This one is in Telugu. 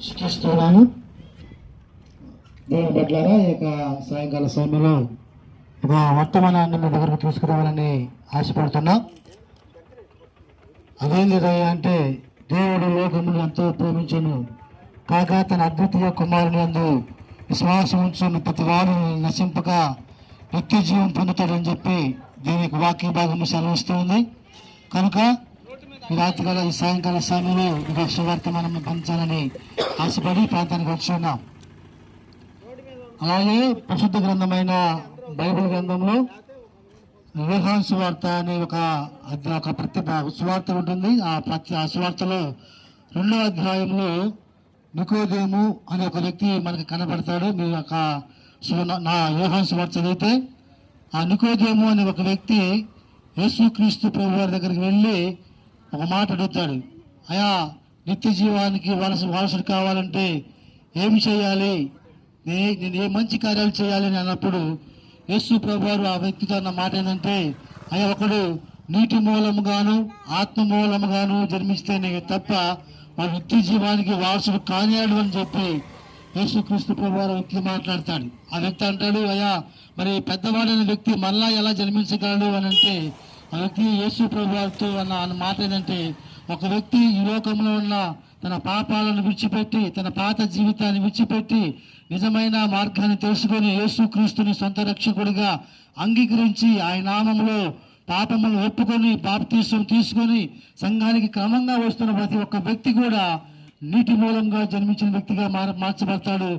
సృష్టిస్తున్నాను దేవుని పట్ల ఈ యొక్క సాయంకాల సమయంలో ఒక వర్తమానాన్ని మీ దగ్గరకు తీసుకురావాలని ఆశపడుతున్నా. అదేం లేదయ్యా అంటే దేవుడు లోకములు ఎంతో ప్రేమించను. కాగా తన అద్వితీయ కుమారుని అందు విశ్వాసం ఉంచున్న ప్రతి వారు నశింపక నిత్య జీవం పొందుతాడని చెప్పి దీనికి వాక్య భాగము సెలవిస్తుంది కనుక ఈ రాత్రికాల ఈ సాయంకాల సమయంలో ఒక మనం పంచాలని ఆశపడి ప్రాంతానికి వచ్చి ఉన్నాం అలాగే ప్రసిద్ధ గ్రంథమైన బైబిల్ గ్రంథంలో యోహాన్ సువార్త అనే ఒక ఒక ప్రతి సువార్త ఉంటుంది. ఆ ప్రతి ఆ సువార్తలో రెండవ అధ్యాయంలో నికోదేము అనే ఒక వ్యక్తి మనకి కనబడతాడు. మీ యొక్క నా యోహాన్ సువార్త చదివితే ఆ నికోదేము అనే ఒక వ్యక్తి యేసుక్రీస్తు ప్రభు వారి దగ్గరికి వెళ్ళి ఒక మాట అడుగుతాడు అయా నిత్య జీవానికి వారసు వారసుడు కావాలంటే ఏమి చేయాలి? నే నేను ఏ మంచి కార్యాలు చేయాలి అని అన్నప్పుడు యేసు ప్రభువారు ఆ వ్యక్తితో అన్న మాట ఏంటంటే అయ్యా ఒకడు నీటి మూలముగాను ఆత్మ మూలముగాను జన్మిస్తేనే తప్ప వాడు నిత్య జీవానికి వారసుడు కానియాడు అని చెప్పి యేసుక్రీస్తు ప్రభువారు వ్యక్తి మాట్లాడతాడు. ఆ వ్యక్తి అంటాడు అయ్యా మరి పెద్దవాడైన వ్యక్తి మళ్ళా ఎలా జన్మించగలడు? అని అంటే అలాగే వ్యక్తి యేసు ప్రభు అన్న అన్న మాట ఏంటంటే ఒక వ్యక్తి ఈ లోకంలో ఉన్న తన పాపాలను విడిచిపెట్టి తన పాత జీవితాన్ని విడిచిపెట్టి నిజమైన మార్గాన్ని తెలుసుకొని యేసుక్రీస్తుని సొంత రక్షకుడిగా అంగీకరించి ఆయన నామంలో పాపములను ఒప్పుకొని బాప్తీసం తీసుకొని సంఘానికి క్రమంగా వస్తున్న ప్రతి ఒక్క వ్యక్తి కూడా నీటి మూలంగా జన్మించిన వ్యక్తిగా మార మార్చబడతాడు.